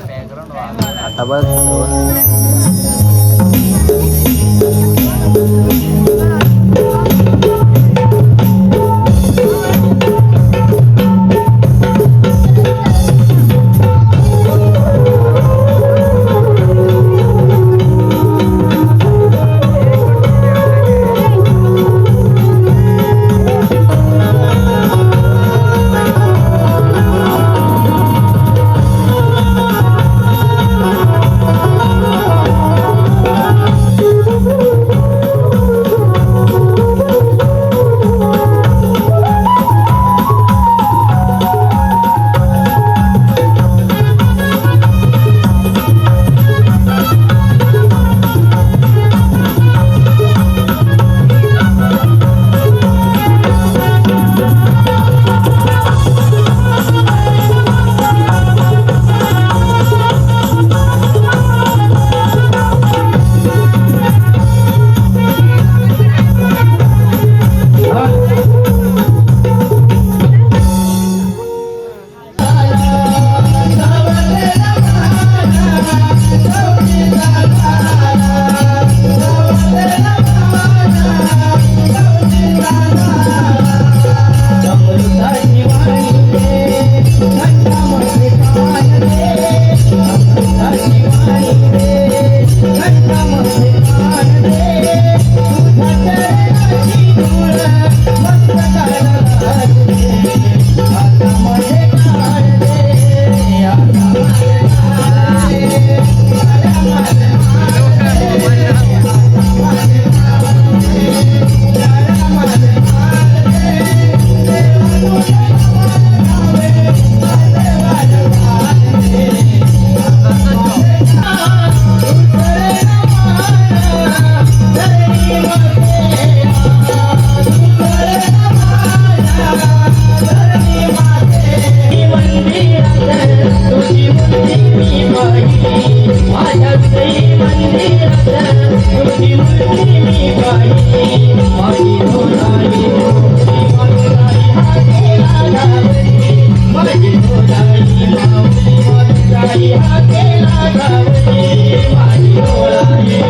आता बस धरणीला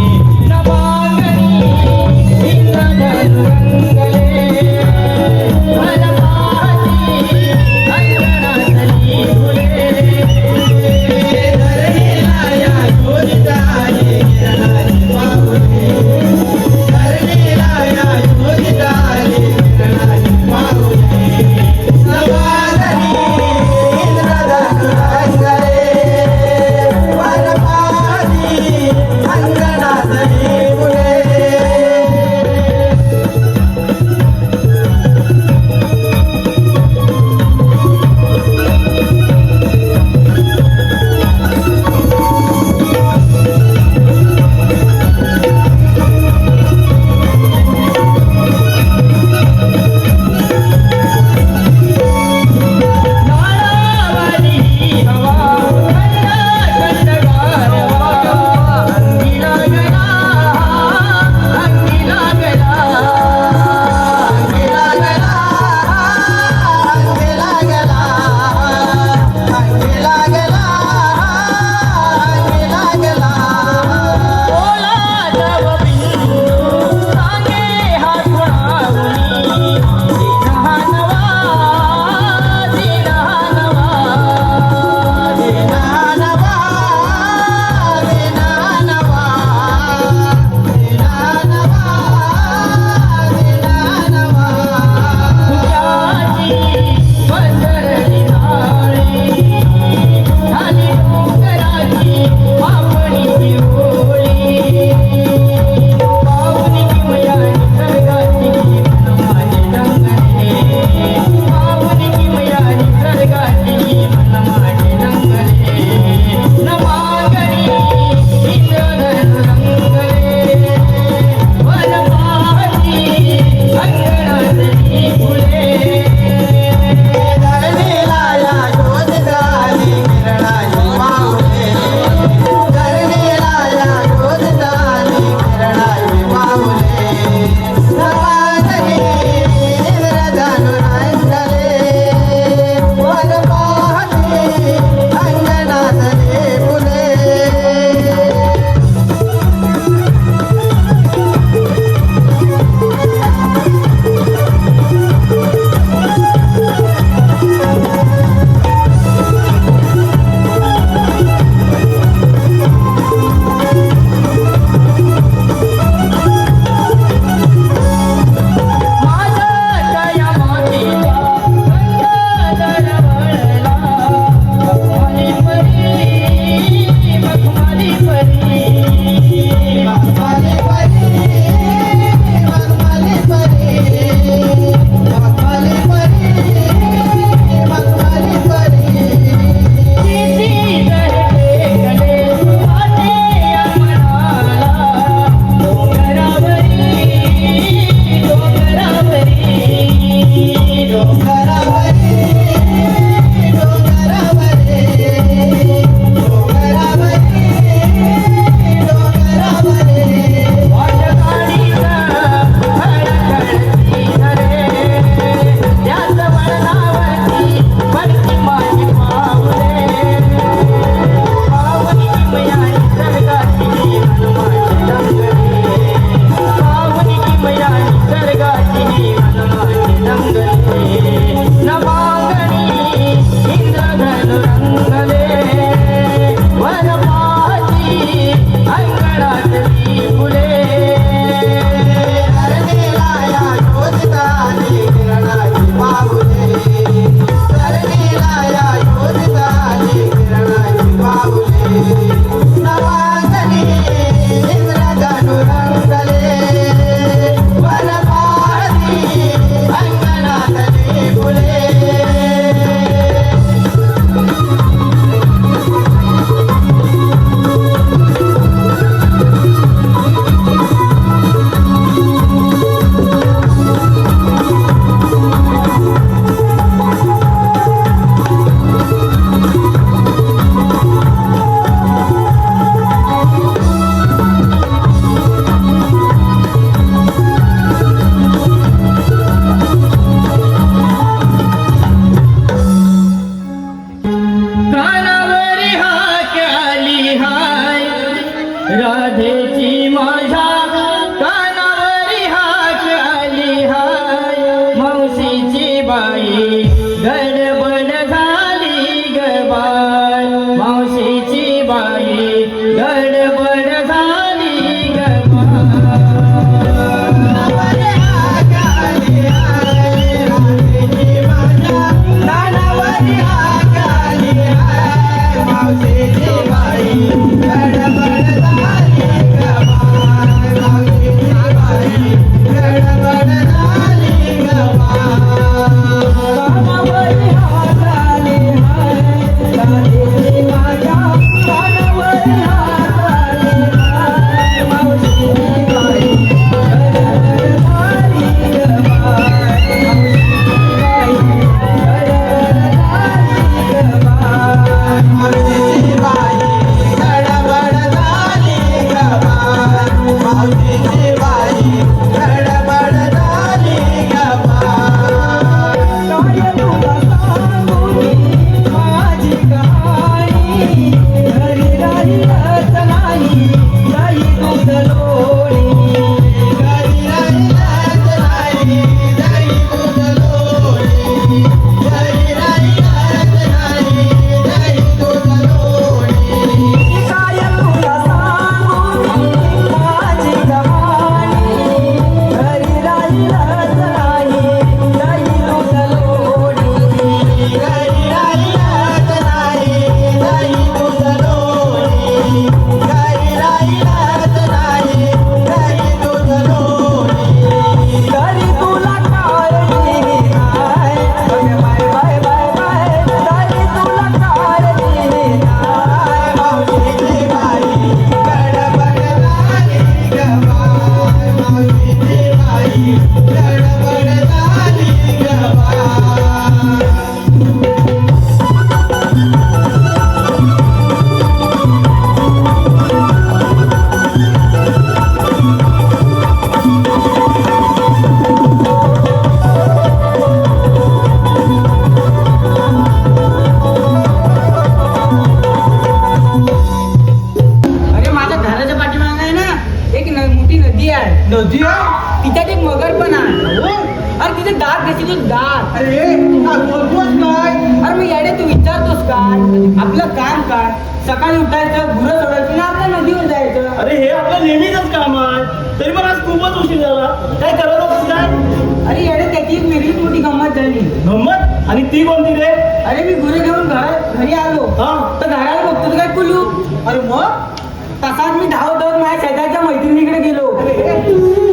अरे मग? तसाच मी धाव धावत माझ्या शेजारच्या मैत्रिणीकडे गेलो.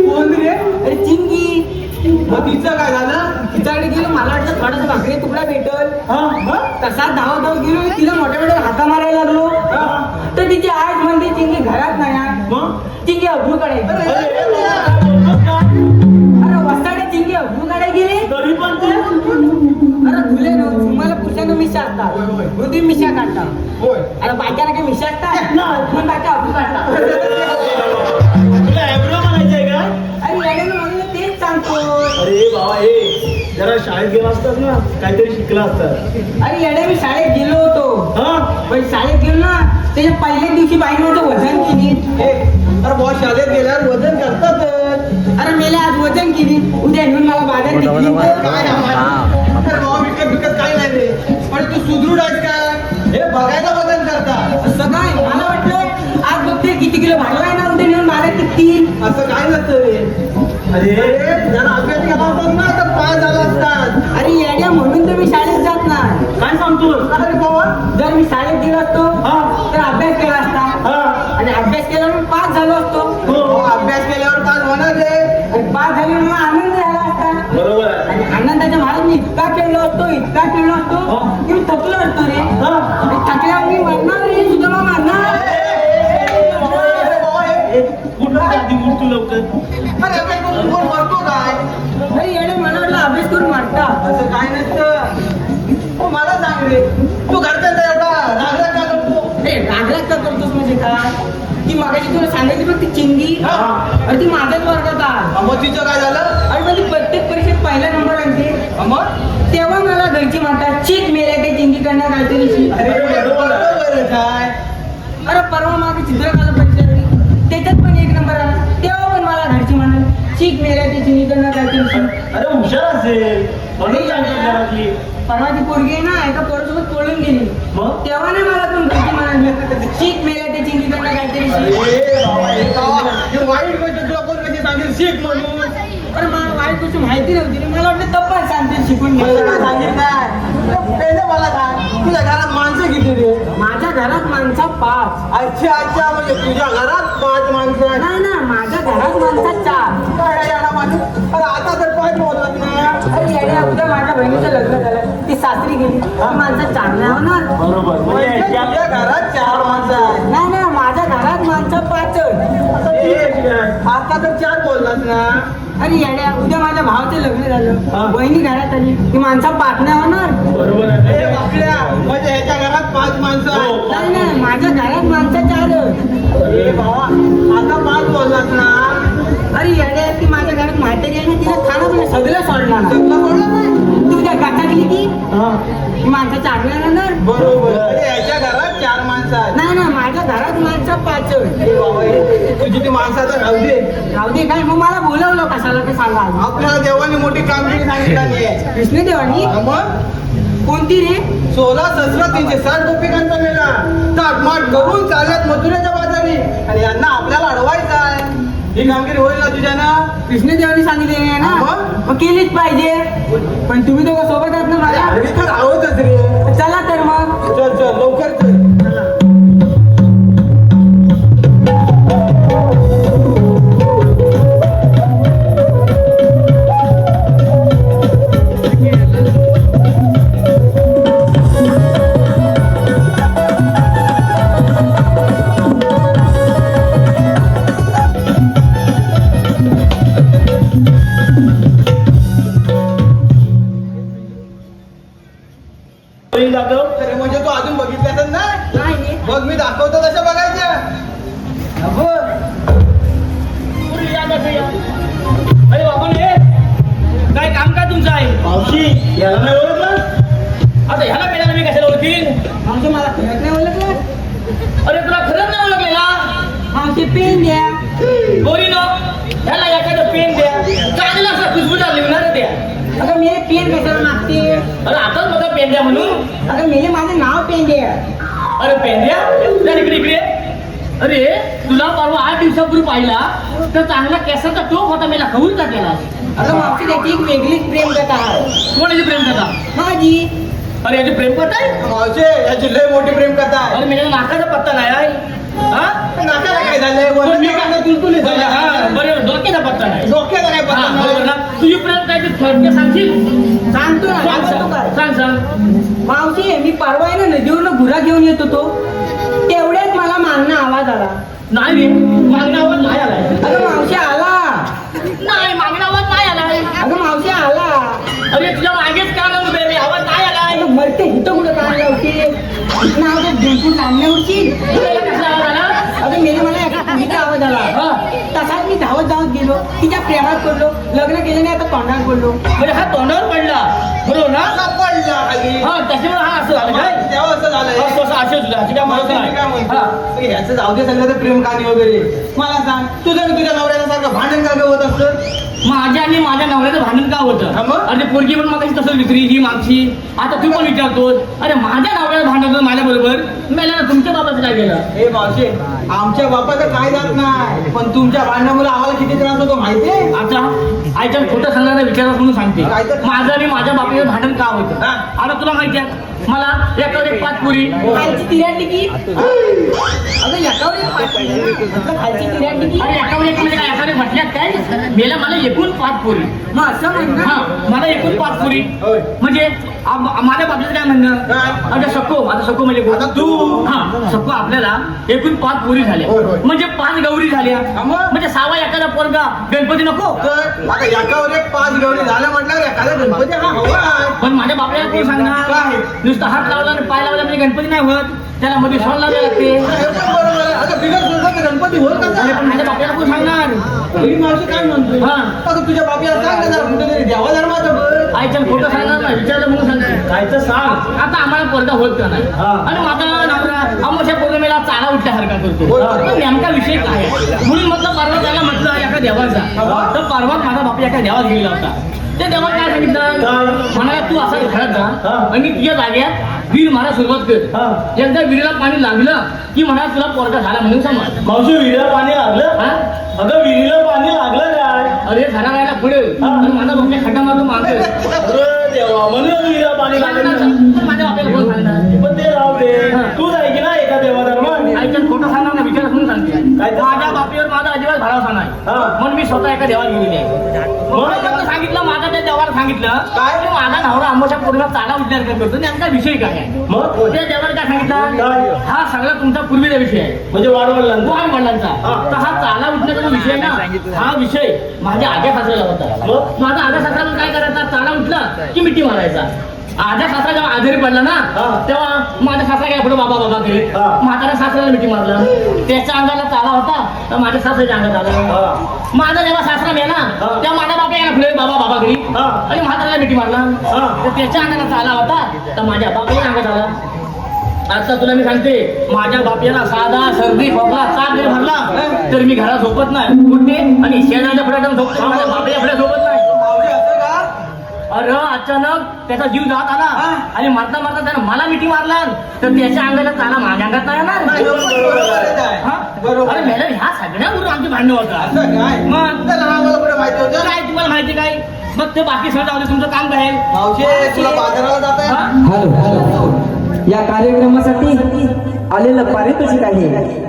कोण रे? अरे चिंगी. मग तिचं काय झालं? तिच्याकडे गेलो मला वाटलं थोडासा भाकरी तुकडा भेटल. हा. मग तसा धावत धावत गेलो तिला मोठ्या मोठ्या हाता मारायला लागलो. तर तिची आठ म्हणते चिंगी घरात नाही आहे. मग? चिंगी अब्रूकडे. अरे? वसाडे चिंगी अब्रूकडे गेली. तरी पण तू अरे तुले न तुम्हाला पुरुषांना मिशा असतात मिशा अरे काही मिशा असतात. पण बायका काढतात तेच सांगतो. बाबा हे जरा शाळेत गेला असतात ना काहीतरी शिकला असतात. अरे येण्या मी शाळेत गेलो होतो. हा? पण शाळेत गेलो ना त्याच्या पहिल्याच दिवशी बाईने माझं वजन केली अरे बॉस शाळेत गेल्यावर वजन करतात. अरे मेले आज वजन केली उद्या घेऊन मला बाजार काय? विकत विकत काय नाही तू सुदृढ आहेस का? हे बघायला वजन करतात असं काय मला वाटलं आज बघते किती किलो भाडलाय ना उद्या नेऊन बाजार टिकतील असं काय नसतं रे. अरे जरा अभ्यास केला होता ना तर झाला असतात. अरे येड्या म्हणून तर मी शाळेत जात नाही. काय सांगतो अरे बाबा जर मी शाळेत गेलो असतो हा. तर अभ्यास केला असता. हा. आणि अभ्यास मी पास झालो असतो. तू लवकर? अरे अभ्यास करून कोण मरतो काय? अरे येणे मला वाटलं अभ्यास करून मारता. असं काय नसतं. हो मला सांग रे. तू घरच्यांचा एवढा रागराग का करतो? ए रागराग का करतोस म्हणजे काय ती मागाशी तुला सांगायची बघ ती चिंगी. हा. अरे ती माझ्याच वर्गात आहे. मग तिचं काय झालं? आणि म्हणजे प्रत्येक परीक्षेत पहिला नंबर आणते मग तेव्हा मला घरची म्हणतात चीक मेल्या काही चिंगी करण्यात काहीतरी. अरे काय अरे परवा मागे चित्रकला परीक्षा झाली नंबर आला तेव्हा पण मला घरची शिक मेल्या त्याची निघणं काहीतरी अरे हुशार असेल म्हणून सांगतो घरातली परवा ती पोरगी ना एका पोरासोबत पळून गेली मग? तेव्हा नाही मला पण घरची म्हणाली शिक मेल्या त्याची निघणं काहीतरी शिक ए बाबा, हे बाबा, हे वाईट गोष्ट तुला कोण कधी सांगेल शिक म्हणून अरे मला माहिती नव्हती. मला वाटलं तप्पा सांगतील शिकून मला काय? घे सांगितलं पहिले मला सांग तुझ्या घरात माणसं किती रे? माझ्या घरात माणसा पाच. अच्छा अच्छा म्हणजे तुझ्या घरात पाच माणसं आहेत. नाही ना माझ्या घरात माणसा चार. काय आहे आता तर पाच बोलत नाही अरे येड्या, उद्या माझ्या बहिणीचं लग्न झालं. ती सासरी गेली. माणसं चार नाही होणार. बरोबर. म्हणजे म्हणजे घरात चार माणसं आहेत. नाही नाही माझ्या घरात माणसं पाच आता तर चार बोललास ना. अरे येड्या उद्या माझ्या भावाचं लग्न. झालं. बहिणी घरात आली. ती माणसं नाही होणार. बरोबर म्हणजे ह्याच्या घरात पाच माणसं हो. आहेत. नाही नाही माझ्या घरात माणसं चार ए बाबा आता पाच बोललास ना. अरे येड्या ती माझ्या घरात म्हातारी आहे ना तिला खाणं पण सगळं सोडणार. नाही. सगळं बोलला नाही ती उद्या गाठातली ती हा. माणसं चार नाही होणार बरोबर. म्हणजे ह्याच्या घरात चार माणसं आहेत. नाही नाही माझ्या घरात माणसं पाच ए बाबा, ए, तुझी ती माणसं आता राहू दे. राहू दे काय मग मला बोलवलं कशाला ते सांगा आधी. आपल्याला देवाने मोठी कामगिरी सांगितली आहे. कृष्णदेवानी मग? कोणती रे? सोळा ससरा तीनशे साठ गोपिकांचा मेला. ताटमाट करून चालत मथुरेच्या बाजारी. आणि यांना आपल्याला अडवायचं आहे. ही कामगिरी होईल ना तुझ्यानं? कृष्णदेवानी सांगितले ना? मग? केलीच पाहिजे. पण तुम्ही दोघं सोबत आहात ना तर आहोतच रे चला तर मग. चल चल लवकर आमचं मला खरंच नाही ओळखलं. अरे तुला खरंच नाही ओळखलेला आमचे पेन द्या. गोरीनो ह्याला एखादं पेन द्या. चांगला असा खुशबूदार लिहणार द्या अगं मी पेन कशाला मागते? अरे आताच माझा पेन द्या म्हणून. अगं मी माझं नाव पेन द्या. अरे पेन द्या. इकडे इकडे. अरे तुला परवा आठ दिवसापूर्वी पाहिला. तर चांगला केसाचा टोप होता मला खवून टाकलेला. अगं मागची त्याची एक वेगळीच प्रेम कथा. कोणाची प्रेम कथा? माझी. अरे याची प्रेम कथा आहे मावशे याची लय मोठी प्रेम कथा आहे अरे माझ्या नाकाचा पत्ता नाही आहे हा? नाकाला काय झालंय? पण मी वरती काय- झालं. हा, बरोबर डोक्याचा पत्ता नाही. डोक्याला काय हा, पत्ता बरोबर नाही. ना तुझी प्रेम काय ते थोडक्यात सांगशील? सांगतो ना सांग सांगतो काय? सांग मावशी मी परवा आहे ना नदीवरनं गुरा घेऊन येत होतो. तेवढ्यात मला मागणं आवाज आला. नाही रे मागणा आवाज कसला आवाज आला? अगं मेरे मला एका आवाज आला. हा. तसाच मी धावत धावत गेलो तिच्या प्रेमात पडलो लग्न केलं नाही आता तोंडात पडलो म्हणजे हा तोंडावर पडला. बरोबर ना? असा पडला. हा त्याच्यामुळे हा असं झालं काय? तेव्हा असं झालंय असं असं तुला ह्याची काय काय नाही. म्हणतो? हा. अरे ह्याचं जाऊ दे सगळं ते प्रेम कहाणी वगैरे. मला सांग तुझं आणि तुझ्या नवऱ्याला सारखं भांडण का होत असतं? माझ्या आणि माझ्या नवऱ्याचं भांडण का हा होतं? अरे पोरगी पण मग तसं विक्री ही मागची. आता तू पण विचारतोस. अरे माझ्या नवऱ्याला भांडण होतं माझ्या बरोबर. मेला ना तुमच्या बाबाचं काय केलं? हे मावशे आमच्या बापाचं काय जात नाही. पण तुमच्या भांडणामुळे आम्हाला किती त्रास होतो माहितीये आता आईच्या खोटं सांगणारा विचार म्हणून सांगते? माझं आणि माझ्या बापाचं भांडण का होतं? हा. आता तुला माहिती आहे मला एकावर एक पाच पुरी. खालची तिऱ्याटली की? अगं एकावर एक पाच खालची तिऱ्याटली की? अरे एकावर एक म्हणजे काय? एकावर एक म्हटल्यात काय? मेला मला एकूण पाच पुरी. मग असं म्हण हा ना मला एकूण पाच पुरी. म्हणजे माझ्या बाबतीत काय म्हणणं? काय? आता सको आता सको म्हणजे तू. हा. सको आपल्याला एकूण पाच पुरी झाल्या. म्हणजे पाच गौरी झाल्या? म्हणजे सावा एखादा पोरगा गणपती नको? आता एकावर एक पाच गवळी झाल्या म्हटल्यावर एखादा गणपती हा हवा पण माझ्या बापल्याला कोण सांगणार? काय? नुसतं हात लावला आणि पाय लावला म्हणजे गणपती नाही होत. त्याला मध्ये सोड लावायला लागते. गणपती अरे पण माझ्या बापल्याला कोण सांगणार? मावशी काय म्हणतोय? हा. आता तुझ्या बापीला सांग देवा धर्माचं बघ आईच्या खोटं सांगणार ना. विचारलं म्हणून सांगणार कायचं सांग. आता आम्हाला पोरगा होत का नाही? हा. आणि माझा नवरा अमावस्या पौर्णिमेला चाला उठल्यासारखा करतो. नेमका विषय काय आहे? म्हणून म्हटलं परवा त्याला म्हटलं एका देवाचा. तर परवा माझा बापू एका देवात गेलेला होता. त्या देवात काय सांगितलं? म्हणाला तू असा घरात जा. आणि तुझ्या जाग्यात वीर मारा सुरुवात कर. एकदा विहिरीला पाणी लागलं की म्हणा तुला पोरगा झाला म्हणून समज. मावशी विहिरीला पाणी लागलं? हा? अगं विहिरीला पाणी लागलं काय अरे झाला राहायला पुढे. हा. आणि माझा बापल्या खड्डा मारतो मागतो अरे देवा म्हणून विहिरीला पाणी माझ्या बापल्याला कोण सांगणार पण ते राहू दे. तू जाय की ना एका खोटं सांगणार ना विचार म्हणून सांगते? माझ्या बापीवर माझा अजिबात भरोसा नाही. हा. म्हणून मी स्वतः एका देवाला गेलेली आहे मला फक्त सांगितलं माझा त्या देवाला सांगितलं काय? की माझा नवरा आंबोच्या पूर्ण चाला उद्धार करतो विषय काय आहे? मग? त्या देवाला काय काय? सांगितलं हा सगळा तुमचा पूर्वीचा विषय आहे. म्हणजे वाढवलं लहान वडिलांचा हा. तर हा चाला उठण्याचा जो विषय ना. हा विषय. माझ्या आज्या सासऱ्याला होता मग? माझा आज्या सासऱ्याला काय करायचा चाला उठला की मिठी मारायचा आज्या सासरा जेव्हा आजारी पडला ना. तेव्हा माझा सासरा काय पुढे बाबा बाबा केले. म्हातारा सासऱ्याला मिठी मारलं त्याच्या अंगाला चाला होता तर माझ्या सासऱ्याच्या अंगात आला. माझा जेव्हा सासरा मेला. तेव्हा माझा बाबा याला पुढे बाबा बाबा घरी. आणि म्हाताऱ्याला मिठी मारला. तर त्याच्या अंगाला चाला होता तर माझ्या बाबाही अंगात आला आता तुला मी सांगते माझ्या बापयाला साधा सर्दी खोकला ताप जरी भरला तर मी घरात झोपत नाही. उठते आणि शेजारच्या फड्यात झोपतो माझ्या बापया फड्यात झोपत नाही. अरे अचानक त्याचा जीव जात आला. आणि मारता मारता त्यानं मला मिठी मारला. तर त्याच्या अंगाला चाला माझ्या अंगात नाही नाही, येणार. हा? अरे मॅडम ह्या सगळ्यावरून आमची भांडणं होतात असं काय? मग? त्याला आम्हाला कुठे माहिती होतं? काय तुम्हाला माहिती काय? मग ते बाकी सगळं तुमचं काम काय? तुला बाजाराला जात? आहे हॅलो. या कार्यक्रमासाठी आलेलं पारितोषिक आहे.